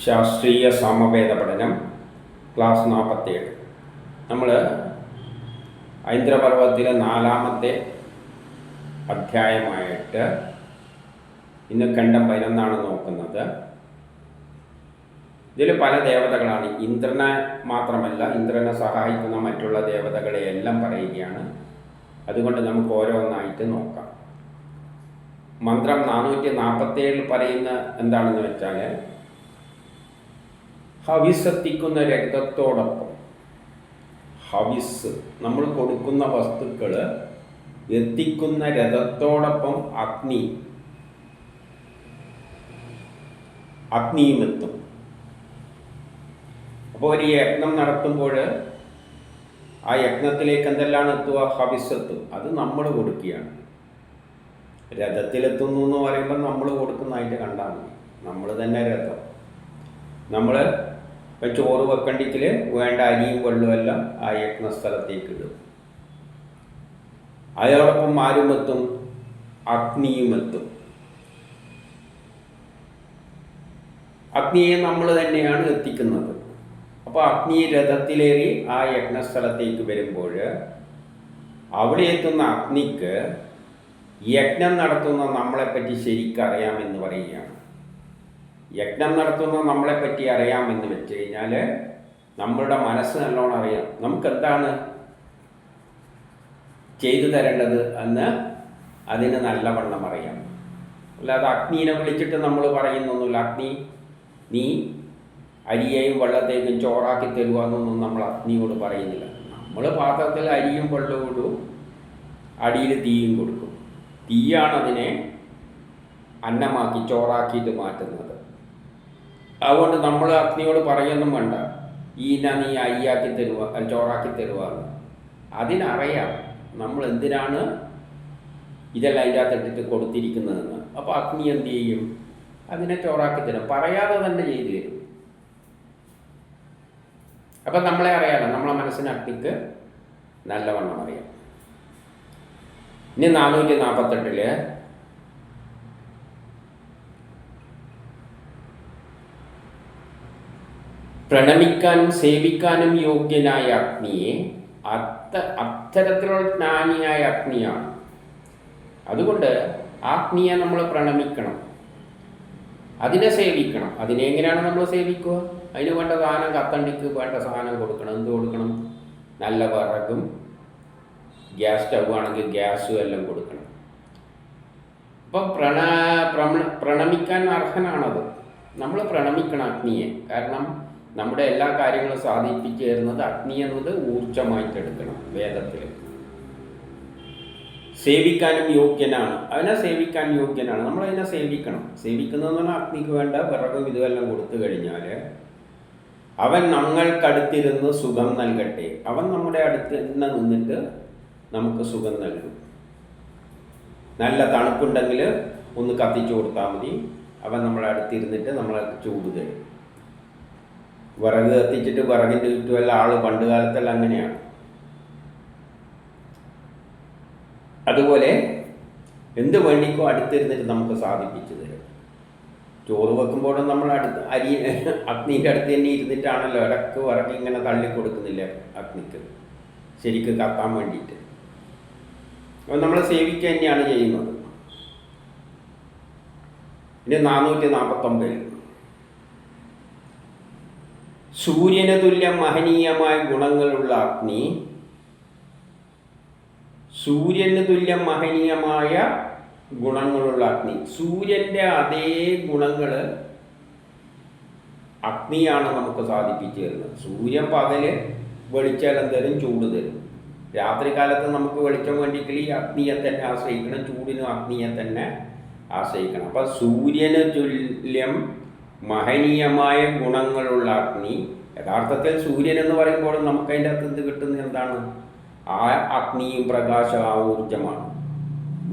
ശാസ്ത്രീയ സാമവേദ പഠനം ക്ലാസ് നാൽപ്പത്തേഴ് നമ്മൾ ഐന്ദ്രപർവത്തിലെ നാലാമത്തെ അധ്യായമായിട്ട് ഇന്ന് കണ്ടം പതിനൊന്നാണ് നോക്കുന്നത്. ഇതിൽ പല ദേവതകളാണ്. ഇന്ദ്രനെ മാത്രമല്ല ഇന്ദ്രനെ സഹായിക്കുന്ന മറ്റുള്ള ദേവതകളെയെല്ലാം പറയുകയാണ്. അതുകൊണ്ട് നമുക്ക് ഓരോന്നായിട്ട് നോക്കാം. മന്ത്രം നാനൂറ്റി നാൽപ്പത്തേഴിൽ പറയുന്ന എന്താണെന്ന് വെച്ചാൽ ഹവിസ് എത്തിക്കുന്ന രക്തത്തോടൊപ്പം ഹവിസ് നമ്മൾ കൊടുക്കുന്ന വസ്തുക്കൾ എത്തിക്കുന്ന രഥത്തോടൊപ്പം അഗ്നി. അഗ്നിയും എത്തും അപ്പോൾ ഒരു യജ്ഞം നടത്തുമ്പോൾ ആ യജ്ഞത്തിലേക്ക് എന്തെല്ലാം എത്തുക? ഹവിസത്തും. അത് നമ്മൾ കൊടുക്കുകയാണ്. രഥത്തിലെത്തുന്നു എന്ന് പറയുമ്പോൾ നമ്മൾ കൊടുക്കുന്നതായിട്ട് കണ്ടാൽ മതി നമ്മൾ തന്നെ രഥം. നമ്മൾ ചോറ് വെക്കണ്ടെങ്കിൽ വേണ്ട അരിയും എല്ലാം ആ യജ്ഞ സ്ഥലത്തേക്ക് ഇടും അതോടൊപ്പം ആരും എത്തും അഗ്നിയും എത്തും. അഗ്നിയെ നമ്മൾ തന്നെയാണ് എത്തിക്കുന്നത്. അപ്പോൾ അഗ്നി രഥത്തിലേറി ആ യജ്ഞസ്ഥലത്തേക്ക് വരുമ്പോൾ അവിടെ എത്തുന്ന അഗ്നിക്ക് യജ്ഞം നടത്തുന്ന നമ്മളെപ്പറ്റി ശരിക്കറിയാമെന്ന് പറയുകയാണ്. യജ്ഞം നടത്തുന്ന നമ്മളെപ്പറ്റി അറിയാമെന്ന് വെച്ച് കഴിഞ്ഞാൽ നമ്മളുടെ മനസ്സ് നല്ലോണം അറിയാം. നമുക്ക് എന്താണ് ചെയ്തു തരേണ്ടത് എന്ന് അതിന് നല്ലവണ്ണം അറിയാം. അല്ലാതെ അഗ്നിനെ വിളിച്ചിട്ട് നമ്മൾ പറയുന്നൊന്നുമില്ല. അഗ്നി നീ അരിയെയും വെള്ളത്തേക്കും ചോറാക്കി തരുക എന്നൊന്നും നമ്മൾ അഗ്നിയോട് പറയുന്നില്ല. നമ്മൾ പാത്രത്തിൽ അരിയും വെള്ളവും ഇടും. അടിയിൽ തീയും കൊടുക്കും. തീയാണ് അതിനെ അന്നമാക്കി ചോറാക്കിയിട്ട് മാറ്റുന്നത്. അതുകൊണ്ട് നമ്മൾ അഗ്നിയോട് പറയൊന്നും വേണ്ട. ഈന നീ അയ്യാക്കി തരുക ചോറാക്കി തരുവാന്ന് അതിനറിയാം നമ്മൾ എന്തിനാണ് ഇതെല്ലാം അതിന്റെ അകത്തിട്ടിട്ട് കൊടുത്തിരിക്കുന്നതെന്ന്. അപ്പോൾ അഗ്നി എന്ത് ചെയ്യും? അതിനെ ചോറാക്കി തരും. പറയാതെ തന്നെ ചെയ്തു തരും. അപ്പം നമ്മളെ അറിയാലോ നമ്മളെ മനസ്സിന് അഗ്നിക്ക് നല്ലവണ്ണം അറിയാം. ഇനി നാനൂറ്റി നാൽപ്പത്തെട്ടിൽ പ്രണമിക്കാനും സേവിക്കാനും യോഗ്യനായ അഗ്നിയെ അത്ത അത്തരത്തിലുള്ള ജ്ഞാനിയായ അഗ്നിയാണ്. അതുകൊണ്ട് ആഗ്നിയെ നമ്മൾ പ്രണമിക്കണം. അതിനെ സേവിക്കണം. അതിനെ എങ്ങനെയാണ് നമ്മൾ സേവിക്കുക? അതിന് വേണ്ട സാധനം കത്തണ്ടിക്ക് വേണ്ട സാധനം കൊടുക്കണം. എന്ത് കൊടുക്കണം? നല്ല വിറകും ഗ്യാസ് സ്റ്റവ് ആണെങ്കിൽ ഗ്യാസും എല്ലാം കൊടുക്കണം. അപ്പം പ്രണ പ്രണമിക്കാൻ അർഹനാണത്. നമ്മൾ പ്രണമിക്കണം അഗ്നിയെ. കാരണം നമ്മുടെ എല്ലാ കാര്യങ്ങളും സാധിപ്പിച്ചു തരുന്നത് അഗ്നി എന്നത് ഊർജമായിട്ട് എടുക്കണം വേദത്തിൽ. സേവിക്കാനും യോഗ്യനാണ്. അവനെ സേവിക്കാൻ യോഗ്യനാണ്. നമ്മൾ അതിനെ സേവിക്കണം. സേവിക്കുന്നതെന്ന് പറഞ്ഞാൽ അഗ്നിക്ക് വേണ്ട വിറകും ഇതുമെല്ലാം കൊടുത്തു കഴിഞ്ഞാൽ അവൻ നമ്മൾക്കടുത്തിരുന്ന് സുഖം നൽകട്ടെ. അവൻ നമ്മുടെ അടുത്ത് തന്നെ നിന്നിട്ട് നമുക്ക് സുഖം നൽകും. നല്ല തണുപ്പുണ്ടെങ്കിൽ ഒന്ന് കത്തിച്ചു കൊടുത്താൽ മതി. അവൻ നമ്മളെ അടുത്തിരുന്നിട്ട് നമ്മളെ ചൂട് തരും. വിറക് കത്തിച്ചിട്ട് വിറകിന്റെ ചുറ്റുമല്ല ആൾ പണ്ട് കാലത്തെല്ലാം അങ്ങനെയാണ്. അതുപോലെ എന്ത് വേണ്ടിക്കോ അടുത്തിരുന്നിട്ട് നമുക്ക് സാധിപ്പിച്ചു തരും. ചോറ് വെക്കുമ്പോഴും നമ്മൾ അടുത്ത് അരി അഗ്നിന്റെ അടുത്ത് തന്നെ ഇരുന്നിട്ടാണല്ലോ ഇടയ്ക്ക് വിറക്കി ഇങ്ങനെ തള്ളി കൊടുക്കുന്നില്ല അഗ്നിക്ക്? ശരിക്ക് കത്താൻ വേണ്ടിയിട്ട്. അപ്പം നമ്മൾ സേവിക്കുക തന്നെയാണ് ചെയ്യുന്നത്. ഇനി നാനൂറ്റി നാൽപ്പത്തൊമ്പതിൽ സൂര്യന് തുല്യം മഹനീയമായ ഗുണങ്ങളുള്ള അഗ്നി സൂര്യന് തുല്യം മഹനീയമായ ഗുണങ്ങളുള്ള അഗ്നി. സൂര്യന്റെ അതേ ഗുണങ്ങൾ അഗ്നിയാണ് നമുക്ക് സാധിപ്പിച്ചു തരുന്നത്. സൂര്യൻ പകൽ വെളിച്ചം തരും ചൂട് തരും. രാത്രി കാലത്ത് നമുക്ക് വെളിച്ചം വേണ്ടിയെങ്കിൽ ഈ അഗ്നിയെ തന്നെ ആശ്രയിക്കണം. ചൂടിനും അഗ്നിയെ തന്നെ ആശ്രയിക്കണം. അപ്പം സൂര്യന് തുല്യം മഹനീയമായ ഗുണങ്ങളുള്ള അഗ്നി. യഥാർത്ഥത്തിൽ സൂര്യൻ എന്ന് പറയുമ്പോൾ നമുക്ക് അതിന്റെ അകത്ത് കിട്ടുന്നത്? എന്താണ്? ആ അഗ്നിയും പ്രകാശ ആ ഊർജമാണ്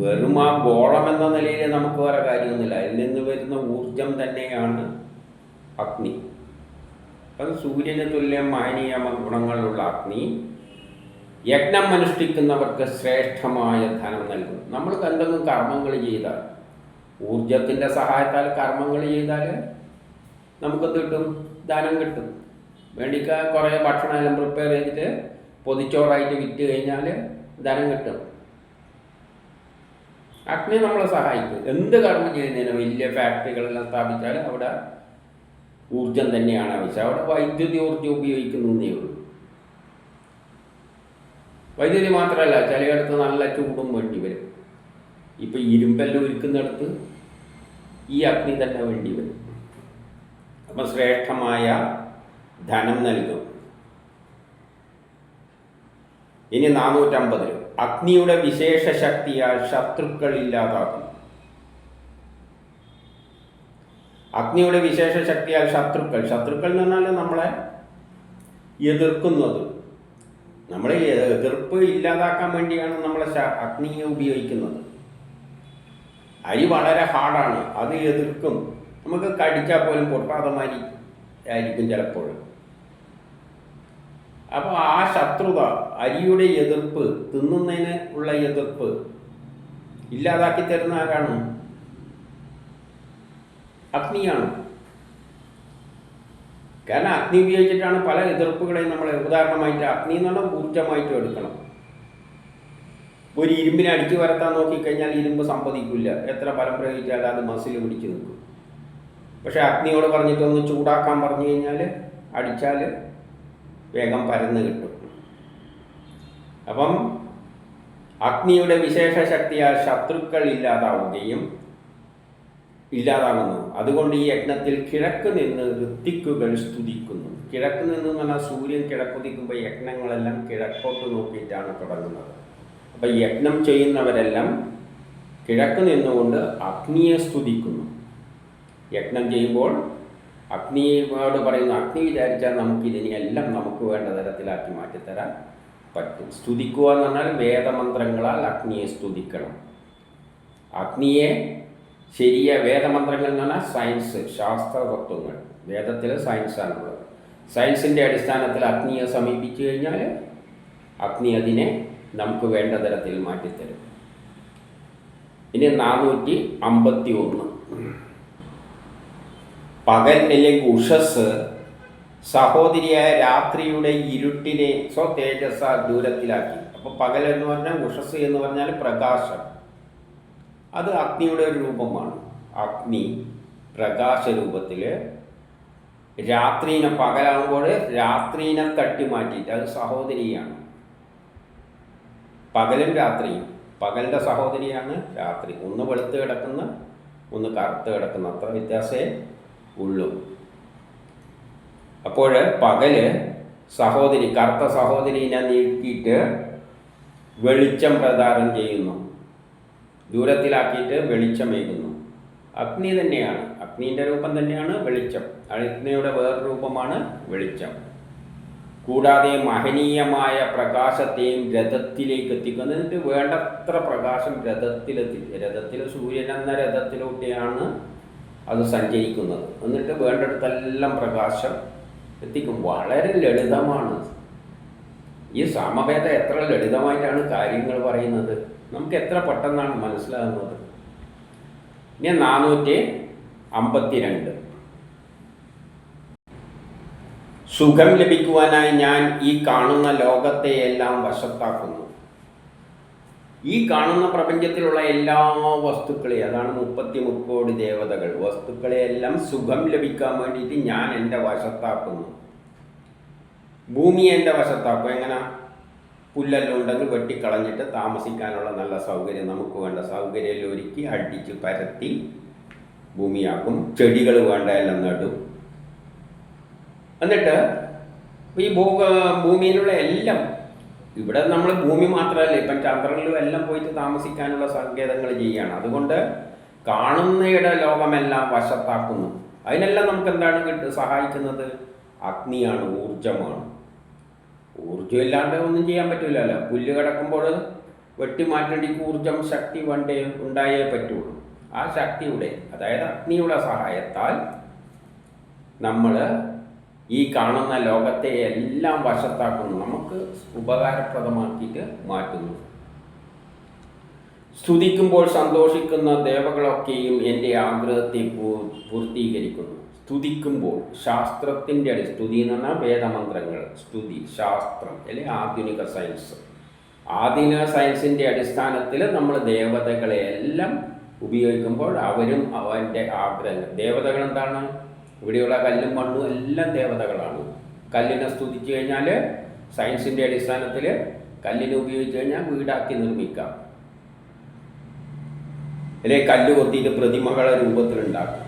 വെറും ആ ഗോളം എന്ന നിലയിൽ നമുക്ക് വേറെ കാര്യമൊന്നുമില്ല. അതിൽ നിന്ന് വരുന്ന ഊർജം തന്നെയാണ് അഗ്നി. അത് സൂര്യന് തുല്യം മഹനീയ ഗുണങ്ങളുള്ള അഗ്നി യജ്ഞം അനുഷ്ഠിക്കുന്നവർക്ക് ശ്രേഷ്ഠമായ ധനം നൽകും. നമ്മൾക്ക് എന്തെങ്കിലും കർമ്മങ്ങൾ ചെയ്താൽ ഊർജത്തിന്റെ സഹായത്താൽ കർമ്മങ്ങൾ ചെയ്താൽ നമുക്കെന്ത് കിട്ടും? ധനം കിട്ടും. വേണ്ടിക്ക കുറേ ഭക്ഷണമെല്ലാം പ്രിപ്പയർ ചെയ്തിട്ട് പൊതിച്ചോറായിട്ട് വിറ്റ് കഴിഞ്ഞാൽ ധനം കിട്ടും. അഗ്നി നമ്മളെ സഹായിക്കും. എന്ത് കർമ്മം ചെയ്യുന്നതിനും വലിയ ഫാക്ടറികളെല്ലാം സ്ഥാപിച്ചാൽ അവിടെ ഊർജം തന്നെയാണ് ആവശ്യം. അവിടെ വൈദ്യുതി ഊർജം ഉപയോഗിക്കുന്നേ ഉള്ളൂ. വൈദ്യുതി മാത്രമല്ല ചിലയിടത്ത് നല്ല ചൂടും വേണ്ടി വരും. ഇപ്പം ഇരുമ്പെല്ലാം ഒരുക്കുന്നിടത്ത് ഈ അഗ്നി തന്നെ വേണ്ടി വരും. അപ്പം ശ്രേഷ്ഠമായ ധനം നൽകും. ഇനി നാനൂറ്റമ്പതിൽ അഗ്നിയുടെ വിശേഷ ശക്തിയാൽ ശത്രുക്കൾ ഇല്ലാതാക്കും അഗ്നിയുടെ വിശേഷ ശക്തിയാൽ ശത്രുക്കൾ. ശത്രുക്കൾ എന്ന് പറഞ്ഞാൽ നമ്മളെ എതിർക്കുന്നത്. നമ്മൾ എതിർപ്പ് ഇല്ലാതാക്കാൻ വേണ്ടിയാണ് നമ്മൾ അഗ്നിയെ ഉപയോഗിക്കുന്നത്. അരി വളരെ ഹാർഡാണ് അത് എതിർക്കും. നമുക്ക് കടിച്ചാൽ പോലും പൊട്ടാതമാരി ആയിരിക്കും ചിലപ്പോൾ. അപ്പോൾ ആ ശത്രുത അരിയുടെ എതിർപ്പ് തിന്നുന്നതിന് ഉള്ള എതിർപ്പ് ഇല്ലാതാക്കി തരുന്ന ആരാണ്? അഗ്നിയാണ്. കാരണം അഗ്നി ഉപയോഗിച്ചിട്ടാണ് പല എതിർപ്പുകളെയും നമ്മൾ ഉദാഹരണമായിട്ട് അഗ്നി എന്ന് പറഞ്ഞാൽ എടുക്കണം. ഒരു ഇരുമ്പിനെ അടിച്ചു വരത്താൻ നോക്കിക്കഴിഞ്ഞാൽ ഇരുമ്പ് സമ്മതിക്കില്ല എത്ര ബലം പ്രയോഗിച്ചാലും അത് മസിൽ പിടിച്ചു നിൽക്കും. പക്ഷെ അഗ്നിയോട് പറഞ്ഞിട്ടൊന്ന് ചൂടാക്കാൻ പറഞ്ഞു കഴിഞ്ഞാൽ അടിച്ചാൽ വേഗം പരന്ന് കിട്ടും. അപ്പം അഗ്നിയുടെ വിശേഷ ശക്തിയാൽ ശത്രുക്കൾ ഇല്ലാതാവുകയും ഇല്ലാതാകുന്നു. അതുകൊണ്ട് ഈ യജ്ഞത്തിൽ കിഴക്ക് നിന്ന് ഋത്തിക്കുകൾ സ്തുതിക്കുന്നു. കിഴക്ക് നിന്ന് പറഞ്ഞാൽ സൂര്യൻ കിഴക്കുതിക്കുമ്പോൾ യജ്ഞങ്ങളെല്ലാം കിഴക്കോട്ട് നോക്കിയിട്ടാണ് തുടങ്ങുന്നത്. അപ്പം യജ്ഞം ചെയ്യുന്നവരെല്ലാം കിഴക്ക് നിന്നുകൊണ്ട് അഗ്നിയെ സ്തുതിക്കുന്നു. യജ്ഞം ചെയ്യുമ്പോൾ അഗ്നിയോട് പറയുന്ന. അഗ്നി വിചാരിച്ചാൽ നമുക്ക് ഇതിനെയെല്ലാം നമുക്ക് വേണ്ട തരത്തിലാക്കി മാറ്റിത്തരാൻ പറ്റും. സ്തുതിക്കുക എന്ന് പറഞ്ഞാൽ വേദമന്ത്രങ്ങളാൽ അഗ്നിയെ സ്തുതിക്കണം. അഗ്നിയെ ശരിയ വേദമന്ത്രങ്ങൾ എന്ന് പറഞ്ഞാൽ സയൻസ് ശാസ്ത്രതത്വങ്ങൾ വേദത്തിൽ സയൻസാണുള്ളത് സയൻസിന്റെ അടിസ്ഥാനത്തിൽ അഗ്നിയെ സമീപിച്ചു കഴിഞ്ഞാൽ അഗ്നി അതിനെ നമുക്ക് വേണ്ട തരത്തിൽ മാറ്റിത്തരും. ഇനി നാനൂറ്റി അമ്പത്തി ഒന്ന് പകൽ അല്ലെങ്കിൽ ഉഷസ് സഹോദരിയായ രാത്രിയുടെ ഇരുട്ടിനെ സ്വ തേജസ്സ ദൂരത്തിലാക്കി. അപ്പോൾ പകൽ എന്ന് പറഞ്ഞാൽ ഉഷസ് എന്ന് പറഞ്ഞാൽ പ്രകാശം. അത് അഗ്നിയുടെ ഒരു രൂപമാണ്. അഗ്നി പ്രകാശ രൂപത്തിൽ രാത്രിനെ പകലാകുമ്പോൾ രാത്രിനെ തട്ടി മാറ്റിയിട്ട് അത് സഹോദരിയാണ്. പകലും രാത്രിയും. പകലിന്റെ സഹോദരിയാണ് രാത്രി. ഒന്ന് വെളുത്ത് കിടക്കുന്ന ഒന്ന് കറുത്ത് കിടക്കുന്ന. അത്ര വ്യത്യാസമേ ഉള്ളൂ. അപ്പോൾ പകൽ സഹോദരി കറുത്ത സഹോദരിനെ നീക്കിയിട്ട് വെളിച്ചം പ്രദാനം ചെയ്യുന്നു. ദൂരത്തിലാക്കിയിട്ട് വെളിച്ചമേകുന്നു. അഗ്നി തന്നെയാണ്. അഗ്നിന്റെ രൂപം തന്നെയാണ് വെളിച്ചം. അഗ്നിയുടെ വേറെ രൂപമാണ് വെളിച്ചം. കൂടാതെ മഹനീയമായ പ്രകാശത്തെയും രഥത്തിലേക്ക് എത്തിക്കുന്നതിന് വേണ്ടത്ര പ്രകാശം രഥത്തിലെത്തി രഥത്തിൽ സൂര്യൻ എന്ന രഥത്തിലൂടെയാണ് അത് സഞ്ചരിക്കുന്നത്. എന്നിട്ട് വേണ്ടിടത്തെല്ലാം പ്രകാശം എത്തിക്കും. വളരെ ലളിതമാണ്. ഈ സാമവേദ എത്ര ലളിതമായിട്ടാണ് കാര്യങ്ങൾ പറയുന്നത്. നമുക്ക് എത്ര പെട്ടെന്നാണ് മനസ്സിലാകുന്നത്. ഇനി നാനൂറ്റി അമ്പത്തിരണ്ട്. സുഖം ലഭിക്കുവാനായി ഞാൻ ഈ കാണുന്ന ലോകത്തെയെല്ലാം വശത്താക്കുന്നു. ഈ കാണുന്ന പ്രപഞ്ചത്തിലുള്ള എല്ലാ വസ്തുക്കളെയും അതാണ് മുപ്പത്തി മുക്കോടി ദേവതകൾ. വസ്തുക്കളെയെല്ലാം സുഖം ലഭിക്കാൻ വേണ്ടിയിട്ട് ഞാൻ എന്റെ വശത്താക്കുന്നു. ഭൂമി എന്റെ വശത്താക്കും. എങ്ങനെ? പുല്ലെല്ലാം ഉണ്ടെങ്കിൽ വെട്ടിക്കളഞ്ഞിട്ട് താമസിക്കാനുള്ള നല്ല സൗകര്യം നമുക്ക് വേണ്ട. സൗകര്യമെല്ലാം ഒരുക്കി അടിച്ച് പരത്തി ഭൂമിയാക്കും. ചെടികൾ വേണ്ട എല്ലാം നടും. എന്നിട്ട് ഈ ഭൂ ഭൂമിയിലുള്ള എല്ലാം ഇവിടെ നമ്മൾ ഭൂമി മാത്രമല്ല ഇപ്പം ചന്ദ്രനിലും എല്ലാം പോയിട്ട് താമസിക്കാനുള്ള സങ്കേതങ്ങൾ ചെയ്യുകയാണ്. അതുകൊണ്ട് കാണുന്നയുടെ ലോകമെല്ലാം വശത്താക്കുന്നു. അതിനെല്ലാം നമുക്ക് എന്താണ് കിട്ടുക സഹായിക്കുന്നത്? അഗ്നിയാണ് ഊർജമാണ് ഊർജം ഇല്ലാണ്ട് ഒന്നും ചെയ്യാൻ പറ്റില്ലല്ലോ പുല്ല് കിടക്കുമ്പോൾ വെട്ടി മാറ്റേണ്ടിക്ക് ഊർജം ശക്തി വേണ്ടേ ഉണ്ടായേ പറ്റുള്ളൂ. ആ ശക്തിയുടെ അതായത് അഗ്നിയുടെ സഹായത്താൽ നമ്മൾ ഈ കാണുന്ന ലോകത്തെ എല്ലാം വശത്താക്കുന്നു. നമുക്ക് ഉപകാരപ്രദമാക്കിയിട്ട് മാറ്റുന്നു. സ്തുതിക്കുമ്പോൾ സന്തോഷിക്കുന്ന ദേവകളൊക്കെയും എന്റെ ആഗ്രഹത്തെ പൂർത്തീകരിക്കുന്നു. സ്തുതിക്കുമ്പോൾ ശാസ്ത്രത്തിന്റെ അടി സ്തുതി എന്ന് പറഞ്ഞാൽ വേദമന്ത്രങ്ങൾ സ്തുതി ശാസ്ത്രം അല്ലെങ്കിൽ ആധുനിക സയൻസ്. ആധുനിക സയൻസിന്റെ അടിസ്ഥാനത്തിൽ നമ്മൾ ദേവതകളെ എല്ലാം ഉപയോഗിക്കുമ്പോൾ അവരും അവന്റെ ആഗ്രഹങ്ങൾ. ദേവതകൾ എന്താണ്? ഇവിടെയുള്ള കല്ലും മണ്ണും എല്ലാം ദേവതകളാണ്. കല്ലിനെ സ്തുതിച്ചു കഴിഞ്ഞാൽ സയൻസിന്റെ അടിസ്ഥാനത്തിൽ കല്ലിനെ ഉപയോഗിച്ച് കഴിഞ്ഞാൽ വീടാക്കി നിർമ്മിക്കാം. അല്ലെങ്കിൽ കല്ല് കൊത്തിയിട്ട് പ്രതിമകളെ രൂപത്തിലുണ്ടാക്കാം.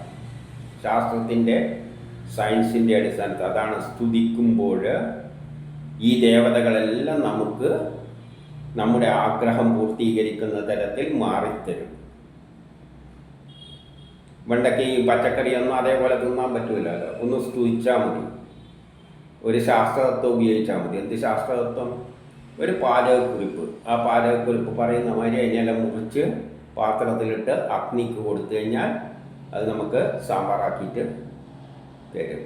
ശാസ്ത്രത്തിന്റെ സയൻസിന്റെ അടിസ്ഥാനത്തിൽ അതാണ് സ്തുതിക്കുമ്പോൾ ഈ ദേവതകളെല്ലാം നമുക്ക് നമ്മുടെ ആഗ്രഹം പൂർത്തീകരിക്കുന്ന തരത്തിൽ മാറിത്തരും. വെണ്ടയ്ക്ക് ഈ പച്ചക്കറിയൊന്നും അതേപോലെ തിന്നാൻ പറ്റില്ലല്ലോ ഒന്ന് സ്തുതിച്ചാൽ മതി. ഒരു ശാസ്ത്രതത്വം ഉപയോഗിച്ചാൽ മതി. എന്ത് ശാസ്ത്രതത്വം? ഒരു പാചകക്കുറിപ്പ്. ആ പാചകക്കുറിപ്പ് പറയുന്ന മാതിരി അതിനെല്ലാം മുറിച്ച് പാത്രത്തിലിട്ട് അഗ്നിക്ക് കൊടുത്തു കഴിഞ്ഞാൽ അത് നമുക്ക് സാമ്പാറാക്കിയിട്ട് തരും.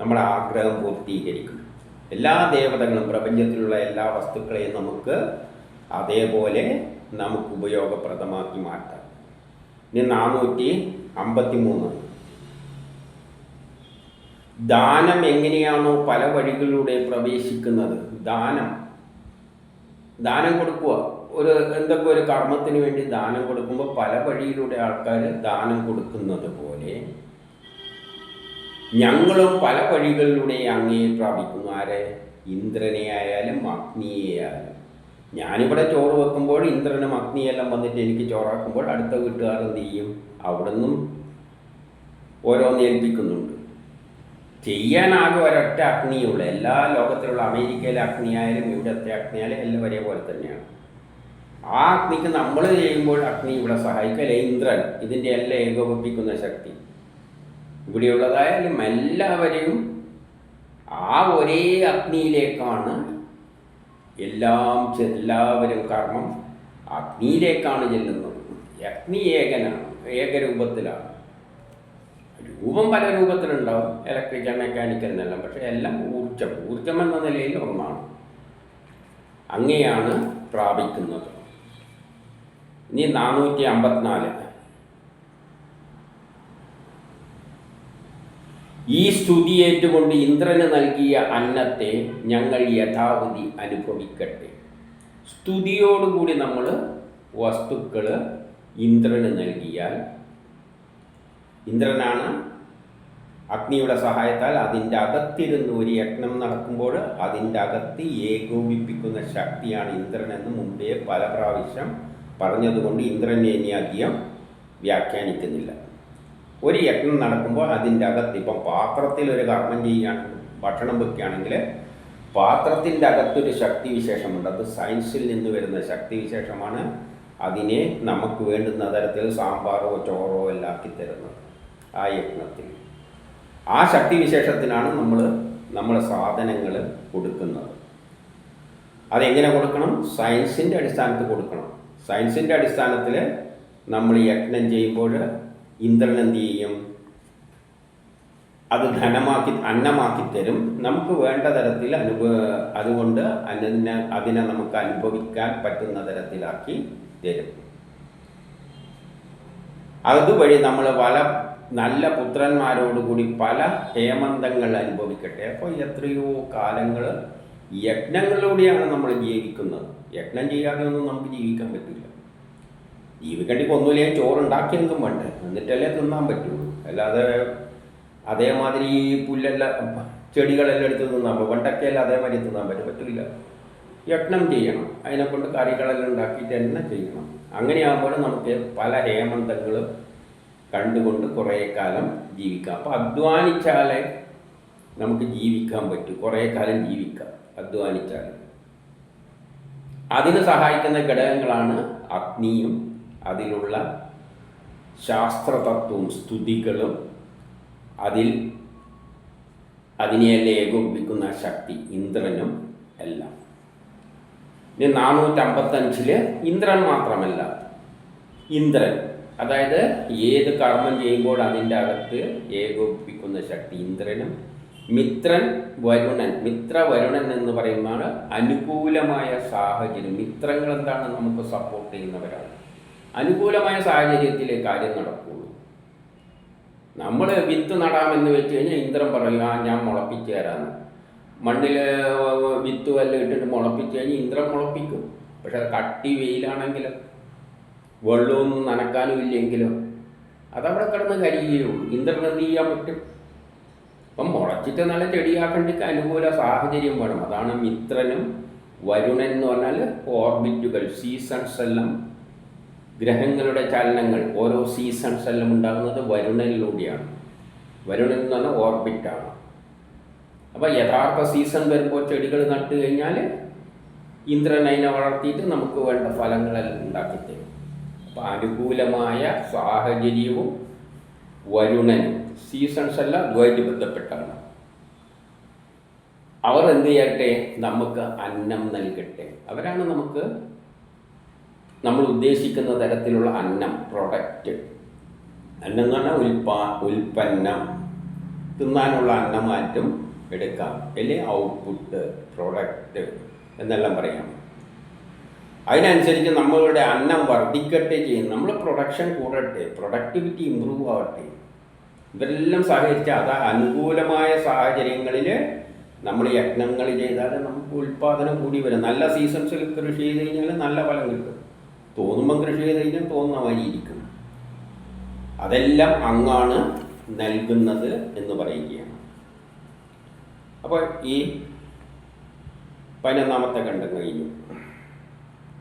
നമ്മുടെ ആഗ്രഹം പൂർത്തീകരിക്കും. എല്ലാ ദേവതകളും പ്രപഞ്ചത്തിലുള്ള എല്ലാ വസ്തുക്കളെയും നമുക്ക് അതേപോലെ നമുക്ക് ഉപയോഗപ്രദമാക്കി മാറ്റാം. ഇനി നാനൂറ്റി അമ്പത്തി മൂന്ന് ദാനം എങ്ങനെയാണോ പല വഴികളിലൂടെ പ്രവേശിക്കുന്നത്? ദാനം. ദാനം കൊടുക്കുക. ഒരു എന്തൊക്കെ ഒരു കർമ്മത്തിന് വേണ്ടി ദാനം കൊടുക്കുമ്പോൾ പല വഴിയിലൂടെ ആൾക്കാർ ദാനം കൊടുക്കുന്നത് പോലെ ഞങ്ങളും പല വഴികളിലൂടെ അങ്ങേ പ്രാപിക്കുന്നു. ആരെ? ഇന്ദ്രനെ ആയാലും അഗ്നിയെ ആയാലും. ഞാനിവിടെ ചോറ് വെക്കുമ്പോൾ ഇന്ദ്രനും അഗ്നിയെല്ലാം വന്നിട്ട് എനിക്ക് ചോറാക്കുമ്പോൾ അടുത്ത വീട്ടുകാർ എന്ത് ചെയ്യും? അവിടെ നിന്നും ഓരോന്ന് ഏൽപ്പിക്കുന്നുണ്ട്. ചെയ്യാനാകെ ഒരൊറ്റ അഗ്നിയുള്ള. എല്ലാ ലോകത്തിലുള്ള അമേരിക്കയിലെ അഗ്നിയായാലും ഇവിടുത്തെ അഗ്നിയായാലും എല്ലാം ഒരേപോലെ തന്നെയാണ്. ആ അഗ്നിക്ക് നമ്മൾ ചെയ്യുമ്പോൾ അഗ്നി ഇവിടെ സഹായിക്കല്ലേ? ഇന്ദ്രൻ ഇതിന്റെ എല്ലാം ഏകോപിപ്പിക്കുന്ന ശക്തി. ഇവിടെയുള്ളതായാലും എല്ലാവരെയും ആ ഒരേ അഗ്നിയിലേക്കാണ് എല്ലാം എല്ലാവരും കർമ്മം അഗ്നിയിലേക്കാണ് ചെല്ലുന്നത്. അഗ്നി ഏകനാണ് ഏകരൂപത്തിലാണ്. രൂപം പല രൂപത്തിലുണ്ടാവും ഇലക്ട്രിക്കൽ മെക്കാനിക്കൽ എന്നെല്ലാം. പക്ഷേ എല്ലാം ഊർജം ഊർജം എന്ന നിലയിൽ ഒന്നാണ് അങ്ങനെയാണ് പ്രാപിക്കുന്നത്. ഇനി നാനൂറ്റി അമ്പത്തിനാല്. ഈ സ്തുതി ഏറ്റുകൊണ്ട് ഇന്ദ്രന് നൽകിയ അന്നത്തെ ഞങ്ങൾ യഥാവധി അനുഭവിക്കട്ടെ. സ്തുതിയോടുകൂടി നമ്മൾ വസ്തുക്കൾ ഇന്ദ്രന് നൽകിയാൽ ഇന്ദ്രനാണ് അഗ്നിയുടെ സഹായത്താൽ അതിന്റെ അകത്തിരുന്ന് ഒരു യജ്ഞം നടക്കുമ്പോൾ അതിന്റെ അകത്ത് ഏകോപിപ്പിക്കുന്ന ശക്തിയാണ് ഇന്ദ്രനെന്ന് മുമ്പേ പല പ്രാവശ്യം പറഞ്ഞതുകൊണ്ട് ഇന്ദ്രനെ ഇനി അധികം വ്യാഖ്യാനിക്കുന്നില്ല. ഒരു യജ്ഞം നടക്കുമ്പോൾ അതിന്റെ അകത്ത് ഇപ്പം പാത്രത്തിൽ ഒരു കർമ്മം ചെയ്യുകയാണ് ഭക്ഷണം വെക്കുകയാണെങ്കിൽ പാത്രത്തിന്റെ അകത്തൊരു ശക്തി വിശേഷമുണ്ട്. അത് സയൻസിൽ നിന്ന് വരുന്ന ശക്തി വിശേഷമാണ് അതിനെ നമുക്ക് വേണ്ടുന്ന തരത്തിൽ സാമ്പാറോ ചോറോ എല്ലാം ആക്കി തരുന്നത് ആ യജ്ഞത്തിൽ. ആ ശക്തി വിശേഷത്തിനാണ് നമ്മൾ നമ്മളെ സാധനങ്ങൾ കൊടുക്കുന്നത്. അതെങ്ങനെ കൊടുക്കണം? സയൻസിന്റെ അടിസ്ഥാനത്തിൽ കൊടുക്കണം. സയൻസിന്റെ അടിസ്ഥാനത്തിൽ നമ്മൾ യജ്ഞം ചെയ്യുമ്പോൾ ഇന്ദ്രൻ എന്ത് ചെയ്യും അത് ധനമാക്കി അന്നമാക്കി തരും. നമുക്ക് വേണ്ട തരത്തിൽ അനുഭവ അതുകൊണ്ട് അതിനെ അതിനെ നമുക്ക് അനുഭവിക്കാൻ പറ്റുന്ന തരത്തിലാക്കി തരും. അതുവഴി നമ്മൾ പല നല്ല പുത്രന്മാരോടുകൂടി പല ഹേമന്തങ്ങൾ അനുഭവിക്കട്ടെ. അപ്പോൾ എത്രയോ കാലങ്ങൾ യജ്ഞങ്ങളിലൂടെയാണ് നമ്മൾ ജീവിക്കുന്നത്. യജ്ഞം ചെയ്യാതെ ഒന്നും നമുക്ക് ജീവിക്കാൻ പറ്റില്ല. ജീവിക്കണ്ടെങ്കിൽ ഒന്നുമില്ലേ ചോറുണ്ടാക്കിയെങ്കിലും വേണ്ടേ? എന്നിട്ടല്ലേ തിന്നാൻ പറ്റുള്ളൂ അല്ലാതെ അതേമാതിരി ഈ പുല്ലെല്ലാം ചെടികളെല്ലാം എടുത്ത് തിന്നാൻ പറ്റും വെണ്ടക്കയെല്ലാം അതേമാതിരി തിന്നാൻ പറ്റും. പറ്റില്ല യത്നം ചെയ്യണം. അതിനെക്കൊണ്ട് കറികളെല്ലാം ഉണ്ടാക്കിയിട്ട് തന്നെ ചെയ്യണം. അങ്ങനെയാകുമ്പോൾ നമുക്ക് പല ഹേമന്തങ്ങളും കണ്ടുകൊണ്ട് കുറേ കാലം ജീവിക്കാം. അപ്പോൾ അധ്വാനിച്ചാലേ നമുക്ക് ജീവിക്കാൻ പറ്റും. കുറേ കാലം ജീവിക്കാം. അധ്വാനിച്ചാൽ അതിന് സഹായിക്കുന്ന ഘടകങ്ങളാണ് അഗ്നിയും അതിലുള്ള ശാസ്ത്രതത്വവും സ്തുതികളും അതിൽ അതിനെയല്ലേ ഏകോപിപ്പിക്കുന്ന ശക്തി? ഇന്ദ്രനും എല്ലാം. ഇനി നാനൂറ്റമ്പത്തഞ്ചിൽ ഇന്ദ്രൻ മാത്രമല്ല. ഇന്ദ്രൻ. അതായത് ഏത് കർമ്മം ചെയ്യുമ്പോൾ അതിന്റെ അകത്ത് ഏകോപിപ്പിക്കുന്ന ശക്തി? ഇന്ദ്രനും മിത്രൻ വരുണൻ. മിത്ര വരുണൻ എന്ന് പറയുമ്പോൾ അനുകൂലമായ സാഹചര്യം. മിത്രങ്ങൾ എന്താണ് നമുക്ക് സപ്പോർട്ട് ചെയ്യുന്നവരാണ്. അനുകൂലമായ സാഹചര്യത്തിലെ കാര്യം നടക്കുകയുള്ളൂ നമ്മൾ വിത്ത് നടാമെന്ന് വെച്ച് കഴിഞ്ഞാൽ ഇന്ദ്രൻ പറയും ആ ഞാൻ മുളപ്പിച്ചു തരാമെന്ന് മണ്ണിൽ വിത്ത് വല്ല ഇട്ടിട്ട് മുളപ്പിച്ച് കഴിഞ്ഞാൽ ഇന്ദ്രൻ മുളപ്പിക്കും. പക്ഷെ കട്ടി വെയിലാണെങ്കിലും വെള്ളമൊന്നും നനക്കാനും ഇല്ലെങ്കിലും അതവിടെ കിടന്ന് കരിയുകയുള്ളൂ ഇന്ദ്രൻ എന്ത് ചെയ്യാൻ പറ്റും? അപ്പം മുളച്ചിട്ട് നല്ല ചെടിയാക്കണ്ടിക്ക് അനുകൂല സാഹചര്യം വേണം. അതാണ് മിത്രനും വരുണൻ എന്ന് പറഞ്ഞാൽ ഓർബിറ്റുകൾ സീസൺസ് എല്ലാം ഗ്രഹങ്ങളുടെ ചലനങ്ങൾ ഓരോ സീസൺസ് എല്ലാം ഉണ്ടാകുന്നത് വരുണനിലൂടെയാണ് വരുണൻ എന്ന് പറഞ്ഞാൽ ഓർബിറ്റാണ് അപ്പോൾ യഥാർത്ഥ സീസൺ വരുമ്പോൾ ചെടികൾ നട്ടു കഴിഞ്ഞാൽ ഇന്ദ്രൻ അതിനെ വളർത്തിയിട്ട് നമുക്ക് വേണ്ട ഫലങ്ങളെല്ലാം ഉണ്ടാക്കിത്തരും അപ്പോൾ അനുകൂലമായ സാഹചര്യവും വരുണനും. സീസൺസ് എല്ലാം ഇതുമായിട്ട് ബന്ധപ്പെട്ടാണ്. അവർ എന്ത് ചെയ്യട്ടെ? നമുക്ക് അന്നം നൽകട്ടെ. അവരാണ് നമുക്ക് നമ്മൾ ഉദ്ദേശിക്കുന്ന തരത്തിലുള്ള അന്നം പ്രൊഡക്റ്റ് അന്നം എന്ന് പറഞ്ഞാൽ ഉൽപാ ഉൽപ്പന്നം. തിന്നാനുള്ള അന്നമാറ്റം എടുക്കാം. അല്ലെ? ഔട്ട്പുട്ട് പ്രൊഡക്റ്റ് എന്നെല്ലാം പറയാം. അതിനനുസരിച്ച് നമ്മളുടെ അന്നം വർദ്ധിക്കട്ടെ ചെയ്യും. നമ്മൾ പ്രൊഡക്ഷൻ കൂടട്ടെ പ്രൊഡക്ടിവിറ്റി ഇമ്പ്രൂവ് ആവട്ടെ. ഇതെല്ലാം സഹകരിച്ച് അത് അനുകൂലമായ സാഹചര്യങ്ങളിൽ നമ്മൾ യജ്ഞങ്ങൾ ചെയ്താൽ നമുക്ക് ഉൽപ്പാദനം കൂടി വരും. നല്ല സീസൺസിൽ കൃഷി ചെയ്ത് കഴിഞ്ഞാൽ നല്ല ഫലം കിട്ടും. തോന്നുമ്പം കൃഷി ചെയ്ത് കഴിഞ്ഞാൽ തോന്നുന്ന ഇരിക്കും. അതെല്ലാം അങ്ങാണ് നൽകുന്നത് എന്ന് പറയുകയാണ്. അപ്പോൾ ഈ പതിനൊന്നാമത്തെ കണ്ടം കഴിഞ്ഞു